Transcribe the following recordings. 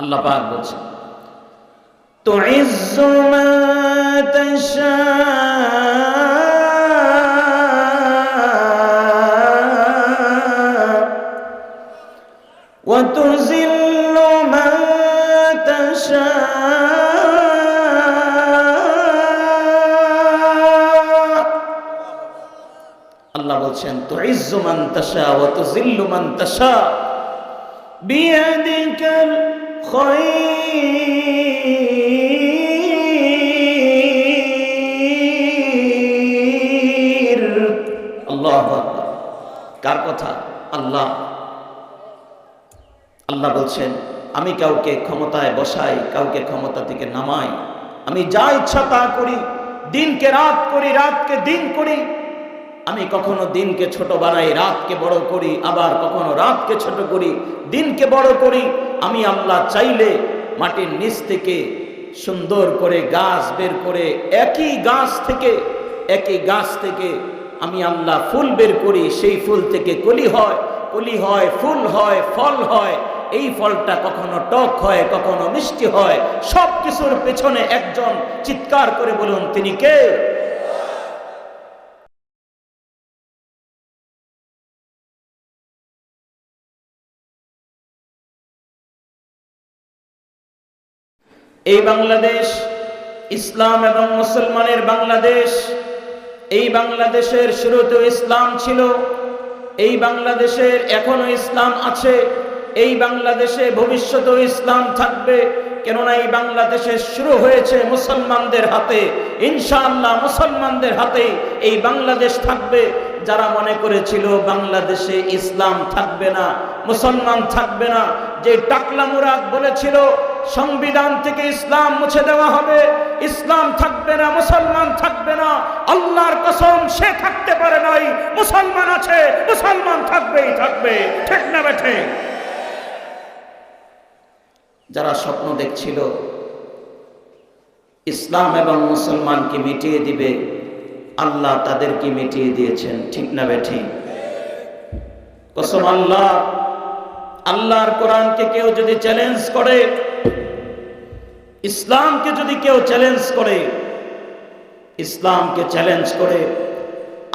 আল্লাহ পাক বলছেন تعز ما تشاء وتذل من تشاء আল্লাহ বলছেন تعز من تشاء وتذل من تشاء بيدك الخير আল্লাহ কার কথা? আল্লাহ। আল্লাহ বলছেন, আমি কাউকে ক্ষমতায় বসাই, কাউকে ক্ষমতা থেকে নামাই। আমি যা ইচ্ছা তা করি, দিনকে রাত করি, রাতকে দিন করি। আমি কখনো দিনকে ছোট বানাই, রাতকে বড় করি, আবার কখনো রাতকে ছোট করি, দিনকে বড় করি। আমি আল্লাহ চাইলে মাটির নিচ থেকে সুন্দর করে গাছ বের করে একই গাছ থেকে, একই গাছ থেকে আমি আল্লাহ ফুল বের করি, সেই ফুল থেকে কলি হয় কলি হয়, ফুল হয়, ফল হয়। এই ফলটা কখনো টক হয়, কখনো মিষ্টি হয়। সব কিছুর পেছনে একজন চিৎকার করে বলুন, তিনি কে? এই বাংলাদেশ, ইসলাম এবং মুসলমানের বাংলাদেশ, এই বাংলাদেশের শুরুতেও ইসলাম ছিল, এই বাংলাদেশের এখনও ইসলাম আছে, এই বাংলাদেশে ভবিষ্যতেও ইসলাম থাকবে, কেননা এই বাংলাদেশে শুরু হয়েছে মুসলমানদের হাতে, ইনশাআল্লাহ মুসলমানদের হাতে এই বাংলাদেশ থাকবে। যারা মনে করেছিল বাংলাদেশে ইসলাম থাকবে না, মুসলমান থাকবে না, যে টাকলা মুরাদ বলেছিল সংবিধান থেকে ইসলাম মুছে দেওয়া হবে। ইসলাম থাকবে না, মুসলমান থাকবে না। আল্লাহর কসম, সে থাকতে পারে নাই। মুসলমান আছে, মুসলমান থাকবেই থাকবে। ঠিক না বেঠে? যারা স্বপ্ন দেখছিল, ইসলাম এবং মুসলমানকে মিটিয়ে দিবে, আল্লাহ তাদেরকে মিটিয়ে দিয়েছেন। ঠিক না বেঠি? কসম আল্লাহ, আল্লাহর কোরআনকে কেউ যদি চ্যালেঞ্জ করে ইসলামকে যদি কেউ চ্যালেঞ্জ করে, ইসলামকে চ্যালেঞ্জ করে,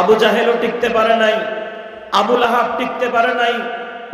আবু জাহেলও টিকতে পারে নাই আবুল আহাব টিকতে পারে নাই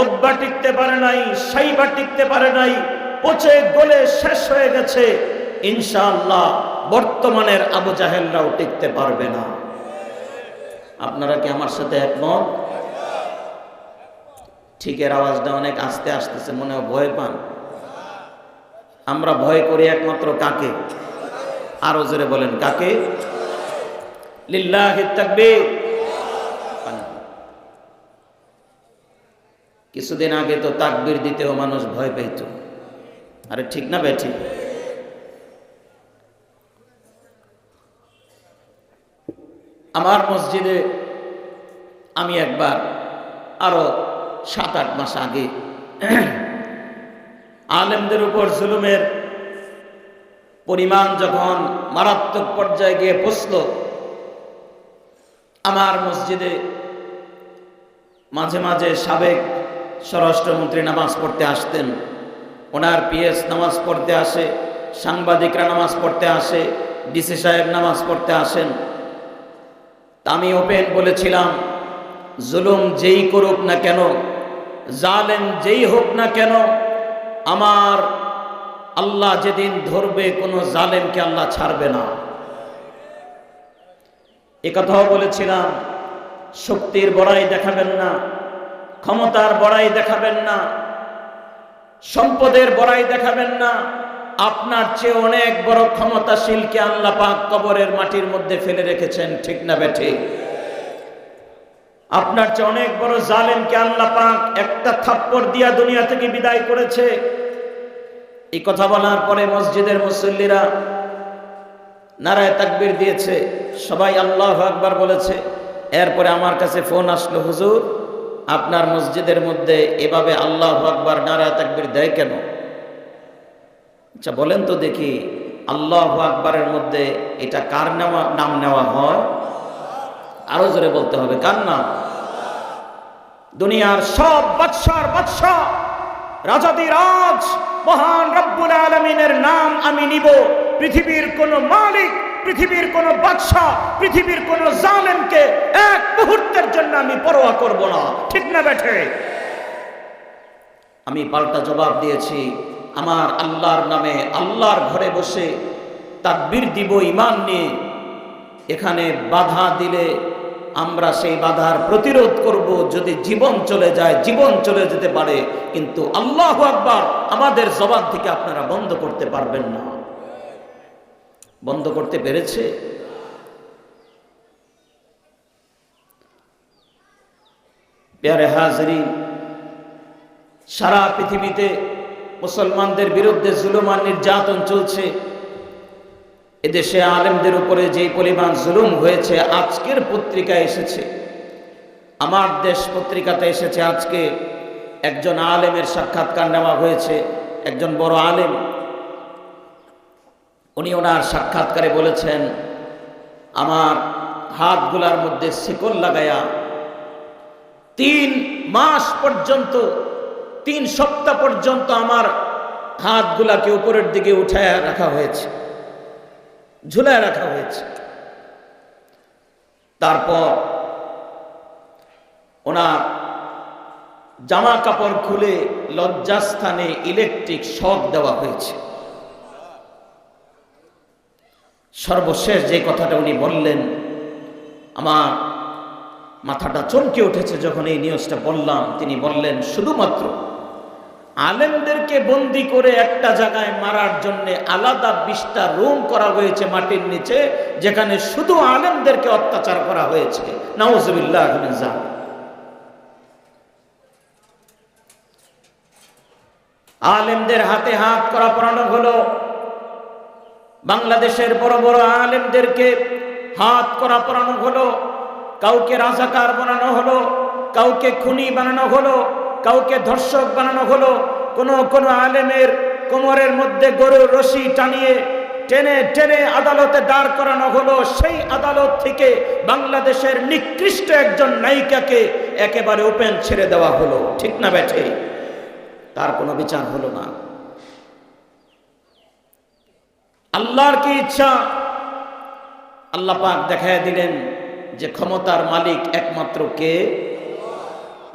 ওদ্বা টিকতে পারে নাই, সাইবা টিকতে পারে নাই, পচে গলে শেষ হয়ে গেছে, ইনশাআল্লাহ বর্তমানের আবু জাহেলরাও টিকতে পারবে না। আপনারা কি আমার সাথে একমত? ঠিকের আওয়াজটা অনেক আস্তে আসতেছে মনে হয় ভয় পান। আমরা ভয় করি একমাত্র কাকে? আরও জোরে বলেন, কাকে? কিছুদিন আগে তো তাকবীর দিতেও মানুষ ভয় পেত আরে ঠিক না বে, ঠিক? আমার মসজিদে আমি একবার আরও সাত আট মাস আগে আলেমদের উপর জুলুমের পরিমাণ যখন মারাত্মক পর্যায়ে গিয়ে পৌঁছল, আমার মসজিদে মাঝে মাঝে সাবেক স্বরাষ্ট্রমন্ত্রী নামাজ পড়তে আসতেন। ওনার পিএস নামাজ পড়তে আসে, সাংবাদিকরা নামাজ পড়তে আসে, ডিসি সাহেব নামাজ পড়তে আসেন। আমি ওপেন বলেছিলাম, জুলুম যেই করুক না কেন, জালেম যেই হোক না কেন আমার আল্লাহ যেদিন ধরবে, কোনো জালেমকে আল্লাহ ছাড়বে না। এ কথাও বলেছিলাম, শক্তির বড়াই দেখাবেন না, ক্ষমতার বড়াই দেখাবেন না, সম্পদের বড়াই দেখাবেন না, আপনার চেয়ে অনেক বড় ক্ষমতাশীলকে আল্লাহ পাক কবরের মাটির মধ্যে ফেলে রেখেছেন, ঠিক না বেঠে আপনার চেয়ে অনেক বড় জালেমকে আল্লাহ পাক একটা থাপ্পড় দিয়া দুনিয়া থেকে বিদায় করেছে এই কথা বলার পরে মসজিদের মুসল্লিরা নারায় তাকবির দিয়েছে। সবাই আল্লাহ আকবার বলেছে। এরপরে আমার কাছে ফোন আসলো, হুজুর, আপনার মসজিদের মধ্যে এভাবে আল্লাহ আকবার নারায় তাকবির দেয় কেন? আচ্ছা বলেন তো দেখি আল্লাহ আকবরের মধ্যে এটা কার নেওয়া, নাম নেওয়া হয়? আরও জোরে বলতে হবে, কার নাম? দুনিয়ার সব বাদশার বাদশাহ। রাজাদি রাজ মহান রব্বুল আলমিনের নাম আমি নিব। পৃথিবীর কোন মালিক, পৃথিবীর কোন বাদশাহ, পৃথিবীর কোন জালেমকে এক মুহূর্তের জন্য আমি পরোয়া করব না। ঠিক না বেঠে? আমি পাল্টা জবাব দিয়েছি, আমার আল্লাহর নামে আল্লাহর ঘরে বসে তাকবীর দিব ইমান নিয়ে। এখানে বাধা দিলে আমরা সেই বাধার প্রতিরোধ করব যদি জীবন চলে যায়, জীবন চলে যেতে পারে। কিন্তু আল্লাহ আকবার আমাদের জবাব থেকে আপনারা বন্ধ করতে পারবেন না। বন্ধ করতে পেরেছে? পেয়ারে হাজরিন, সারা পৃথিবীতে মুসলমানদের বিরুদ্ধে জুলুমান নির্যাতন চলছে। এদেশে আলেমদের উপরে যে পরিমাণ জুলুম হয়েছে, আজকের পত্রিকায় এসেছে। আমার দেশ পত্রিকাতে এসেছে আজকে, একজন আলেমের সাক্ষাৎকার নেওয়া হয়েছে, একজন বড় আলেম। উনি ওনার সাক্ষাৎকারে বলেছেন, আমার হাতগুলার মধ্যে শিকল লাগায়া তিন মাস পর্যন্ত, তিন সপ্তাহ পর্যন্ত আমার হাতগুলাকে উপরের দিকে উঠায় রাখা হয়েছে। ঝুলায় রাখা হয়েছে। তারপর ওনার জামা কাপড় খুলে লজ্জাস্থানে ইলেকট্রিক শক দেওয়া হয়েছে। সর্বশেষ যে কথাটা উনি বললেন, আমার মাথাটা চমকে উঠেছে যখন এই নিউজটা বললাম। তিনি বললেন, শুধুমাত্র আলেমদেরকে বন্দি করে একটা জায়গায় মারার জন্য আলাদা বিশটা রুম করা হয়েছে মাটির নিচে, যেখানে শুধু আলেমদেরকে অত্যাচার করা হয়েছে। নওয়াজবিল্লাহ আলেমদের হাতে হাত করা পড়ানো হলো। বাংলাদেশের বড় বড় আলেমদেরকে হাত করা পড়ানো হলো। কাউকে রাজাকার বানানো হলো, কাউকে খুনি বানানো হলো। কাউকে ধর্ষক বানানো হলো, কোনো কোনো আলেমের কোমরের মধ্যে গরুর রশি টানিয়ে টেনে টেনে আদালতে দাঁড় করানো হলো, সেই আদালত থেকে বাংলাদেশের নিকৃষ্ট একজন নায়িকাকে একেবারে ওপেন ছেড়ে দেওয়া হলো। ঠিক না ব্যাঠে তার কোনো বিচার হলো না। আল্লাহর কি ইচ্ছা? আল্লাহ পাক দেখায় দিলেন যে ক্ষমতার মালিক একমাত্র কে?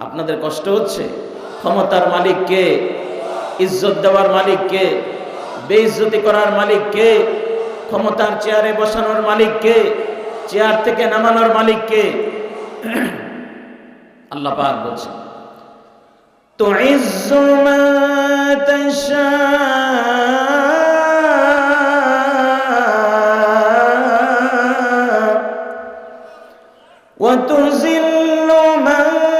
আপনাদের কষ্ট হচ্ছে ক্ষমতার মালিক কে ইজ্জত দেওয়ার মালিক কে বেইজ্জতি করার মালিক কে ক্ষমতার চেয়ারে বসানোর মালিক কে চেয়ার থেকে নামানোর মালিক কে আল্লাহ পাক বলছে তো وتزل من تشاء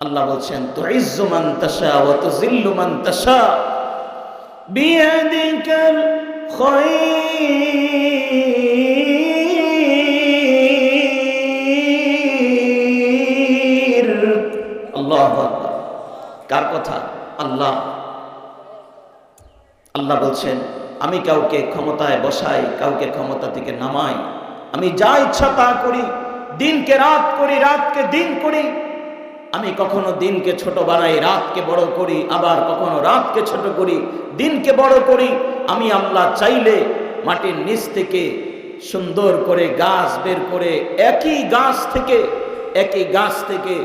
আল্লাহ বলছেন তো ইজ্জু মান তাশা ওয়া তুজিল্লু মান তাশা বিয়াদিকাল খায়র আল্লাহু কার কথা? আল্লাহ। আল্লাহ বলছেন আমি কাউকে ক্ষমতায় বসাই, কাউকে ক্ষমতা থেকে নামাই। আমি যা ইচ্ছা তা করি, দিনকে রাত করি, রাতকে দিন করি। আমি কখনো দিনকে ছোট বানাই, রাতকে বড় করি, আবার কখনো রাতকে ছোট করি, দিনকে বড় করি। আমি আল্লাহ চাইলে মাটির নিচ থেকে সুন্দর করে গাছ বের করে একই গাছ থেকে, একই গাছ থেকে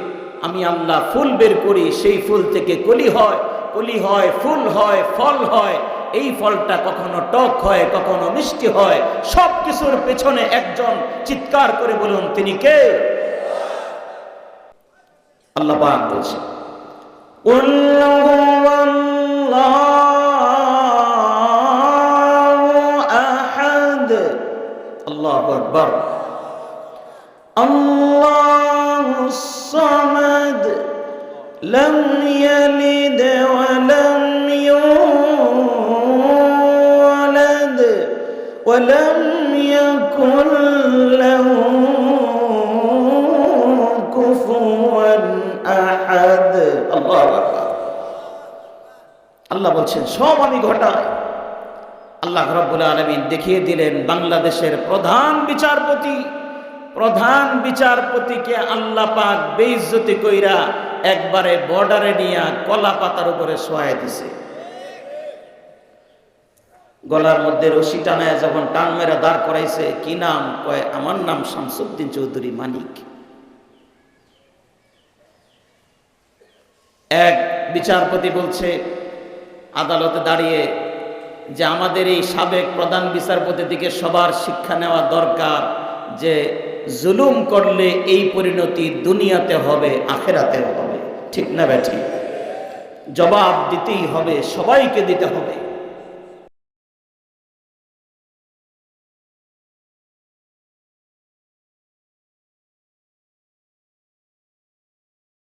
আমি আল্লাহ ফুল বের করি। সেই ফুল থেকে কলি হয় কলি হয়, ফুল হয়, ফল হয় এই ফলটা কখনো টক হয় কখনো মিষ্টি হয় সব কিছুর পেছনে একজন চিৎকার করে বলুন তিনি কে আল্লাহ পাক বলছে قل هو الله أحد الله أكبر الله الصمد لم يلد ولم ولم يكن له كفوا أحد الله أكبر আল্লাহ বলছেন সব আমি ঘটাই আল্লাহ রব্বুল আলমিন দেখিয়ে দিলেন বাংলাদেশের প্রধান বিচারপতি প্রধান বিচারপতিকে আল্লাহ পাক বেইজ্জতি কইরা একবারে বর্ডারে নিয়ে কলা পাতার উপরে শোয়াই দিছে গলার মধ্যে রশি টানায় যখন টান মেরে দাঁড় করাইছে, কি নাম? কয়, আমার নাম শামসুদ্দিন চৌধুরী মানিক। এক বিচারপতি বলছে, আদালতে দাঁড়িয়ে যে আমাদের এই সাবেক প্রধান বিচারপতি দিকে সবার শিক্ষা নেওয়া দরকার, যে জুলুম করলে এই পরিণতি দুনিয়াতে হবে, আখেরাতেও হবে। ঠিক না ব্যাঠি জবাব দিতেই হবে, সবাইকে দিতে হবে।